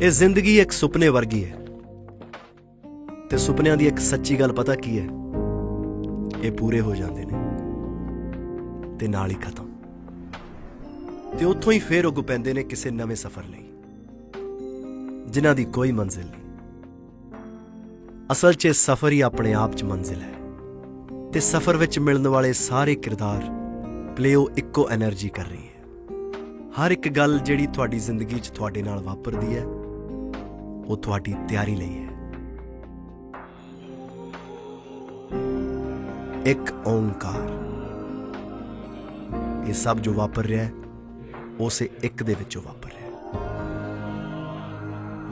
ਇਹ ਜ਼ਿੰਦਗੀ ਇੱਕ ਸੁਪਨੇ ਵਰਗੀ ਹੈ। ਤੇ ਸੁਪਨਿਆਂ ਦੀ ਇੱਕ ਸੱਚੀ ਗੱਲ ਪਤਾ ਕੀ ਹੈ? ਇਹ ਪੂਰੇ ਹੋ ਜਾਂਦੇ ਨੇ ਤੇ ਨਾਲ ਹੀ ਖਤਮ। ਤੇ ਉੱਥੋਂ ਹੀ ਫੇਰ ਉੱਗ ਪੈਂਦੇ ਨੇ ਕਿਸੇ ਨਵੇਂ ਸਫ਼ਰ ਲਈ, ਜਿਨ੍ਹਾਂ ਦੀ ਕੋਈ ਮੰਜ਼ਿਲ ਨਹੀਂ। ਅਸਲ 'ਚ ਸਫ਼ਰ ਹੀ ਆਪਣੇ ਆਪ 'ਚ ਮੰਜ਼ਿਲ ਹੈ। ਤੇ ਸਫ਼ਰ ਵਿੱਚ ਮਿਲਣ ਵਾਲੇ ਸਾਰੇ ਕਿਰਦਾਰ ਪਲੇਓ ਇੱਕੋ એનર્ਜੀ ਕਰ ਰਹੀ ਹੈ। ਹਰ ਇੱਕ ਗੱਲ ਜਿਹੜੀ ਤੁਹਾਡੀ ਜ਼ਿੰਦਗੀ 'ਚ ਤੁਹਾਡੇ ਨਾਲ ਵਾਪਰਦੀ ਹੈ ਉਹ ਤੁਹਾਡੀ ਤਿਆਰੀ ਲਈ ਹੈ। ਇੱਕ ਓੰਕਾਰ। ਇਹ ਸਭ ਜੋ ਵਾਪਰ ਰਿਹਾ ਹੈ, ਉਸੇ ਇੱਕ ਦੇ ਵਿੱਚੋਂ ਵਾਪਰ ਰਿਹਾ ਹੈ।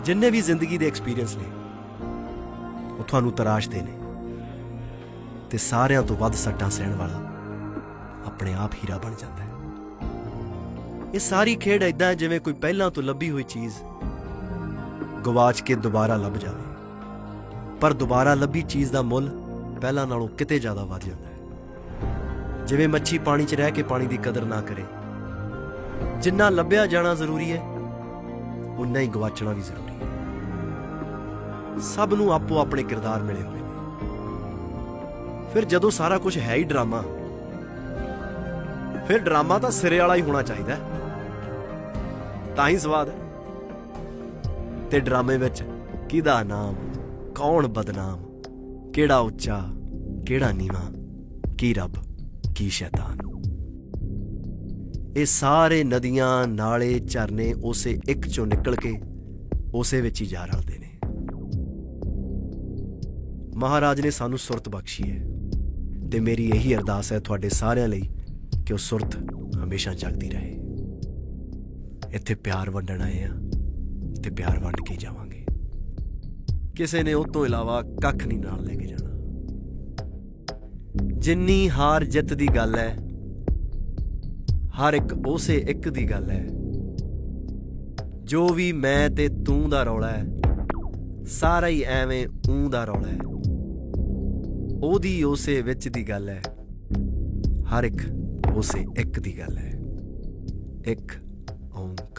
ਜਿੰਨੇ ਵੀ ਜ਼ਿੰਦਗੀ ਦੇ ਐਕਸਪੀਰੀਅੰਸ ਨੇ, ਉਹ ਤੁਹਾਨੂੰ ਤਰਾਸ਼ਦੇ ਨੇ। ਤੇ ਸਾਰਿਆਂ ਤੋਂ ਵੱਧ ਸੱਟਾਂ ਸਹਿਣ ਵਾਲਾ ਆਪਣੇ ਆਪ ਹੀਰਾ ਬਣ ਜਾਂਦਾ ਹੈ। ਇਹ ਸਾਰੀ ਖੇਡ ਐਦਾਂ ਹੈ ਜਿਵੇਂ ਕੋਈ ਪਹਿਲਾਂ ਤੋਂ ਲੱਭੀ ਹੋਈ ਚੀਜ਼ ਗਵਾਚ ਕੇ ਦੁਬਾਰਾ ਲੱਭ ਜਾਵੇ। ਪਰ ਦੁਬਾਰਾ ਲੱਭੀ ਚੀਜ਼ ਦਾ ਮੁੱਲ ਪਹਿਲਾਂ ਨਾਲੋਂ ਕਿਤੇ ਜ਼ਿਆਦਾ ਵੱਧ ਜਾਂਦਾ ਹੈ। ਜਿਵੇਂ ਮੱਛੀ ਪਾਣੀ 'ਚ ਰਹਿ ਕੇ ਪਾਣੀ ਦੀ ਕਦਰ ਨਾ ਕਰੇ। ਜਿੰਨਾ ਲੱਭਿਆ ਜਾਣਾ ਜ਼ਰੂਰੀ ਹੈ, ਉਨਾ ਹੀ ਗਵਾਚਣਾ ਵੀ ਜ਼ਰੂਰੀ ਹੈ। ਸਭ ਨੂੰ ਆਪੋ ਆਪਣੇ ਕਿਰਦਾਰ ਮਿਲੇ ਹੋਏ ਨੇ। ਫਿਰ ਜਦੋਂ ਸਾਰਾ ਕੁਝ ਹੈ ਹੀ ਡਰਾਮਾ, ਫਿਰ ਡਰਾਮਾ ਤਾਂ ਸਿਰੇ ਵਾਲਾ ਹੀ ਹੋਣਾ ਚਾਹੀਦਾ ਤਾਂ ਹੀ ਸਵਾਦ ਹੈ। ਤੇ ਡਰਾਮੇ ਵਿੱਚ ਕਿਹਦਾ ਨਾਮ, ਕੌਣ ਬਦਨਾਮ, ਕਿਹੜਾ ਉੱਚਾ, ਕਿਹੜਾ ਨੀਵਾ, ਕੀ ਰੱਬ, ਕੀ ਸ਼ੈਤਾਨ। ਇਹ ਸਾਰੇ ਨਦੀਆਂ ਨਾਲੇ ਝਰਨੇ ਉਸੇ ਇੱਕ ਚੋਂ ਨਿਕਲ ਕੇ ਉਸੇ ਵਿੱਚ ਹੀ ਜਾ ਰਲਦੇ ਨੇ। ਮਹਾਰਾਜ ਨੇ ਸਾਨੂੰ ਸੁਰਤ ਬਖਸ਼ੀ ਹੈ ਤੇ ਮੇਰੀ ਇਹੀ ਅਰਦਾਸ ਹੈ ਤੁਹਾਡੇ ਸਾਰਿਆਂ ਲਈ ਕਿ ਉਹ ਸੁਰਤ ਹਮੇਸ਼ਾ ਜਗਦੀ ਰਹੇ। ਇੱਥੇ ਪਿਆਰ ਵੰਡਣ ਆਏ ਆ ਤੇ ਪਿਆਰ ਵੰਡ ਕੇ ਜਾਵਾਂਗੇ। ਕਿਸੇ ਨੇ ਉਹ ਤੋਂ ਇਲਾਵਾ ਕੱਖ ਨਹੀਂ ਨਾਲ ਲੈ ਕੇ ਜਾਣਾ। ਜਿੰਨੀ ਹਾਰ ਜਿੱਤ ਦੀ ਗੱਲ ਹੈ, ਹਰ ਇੱਕ ਉਸੇ ਇੱਕ ਦੀ ਗੱਲ ਹੈ। ਜੋ ਵੀ ਮੈਂ ਤੇ ਤੂੰ ਦਾ ਰੌਲਾ ਹੈ, ਸਾਰਾ ਹੀ ਐਵੇਂ ਊਂ ਦਾ ਰੌਲਾ ਹੈ। ਉਹਦੀ ਉਸੇ ਵਿੱਚ ਦੀ ਗੱਲ ਹੈ, ਹਰ ਇੱਕ ਉਸੇ ਇੱਕ ਦੀ ਗੱਲ ਹੈ। ਇੱਕ ਓੰਕਾਰ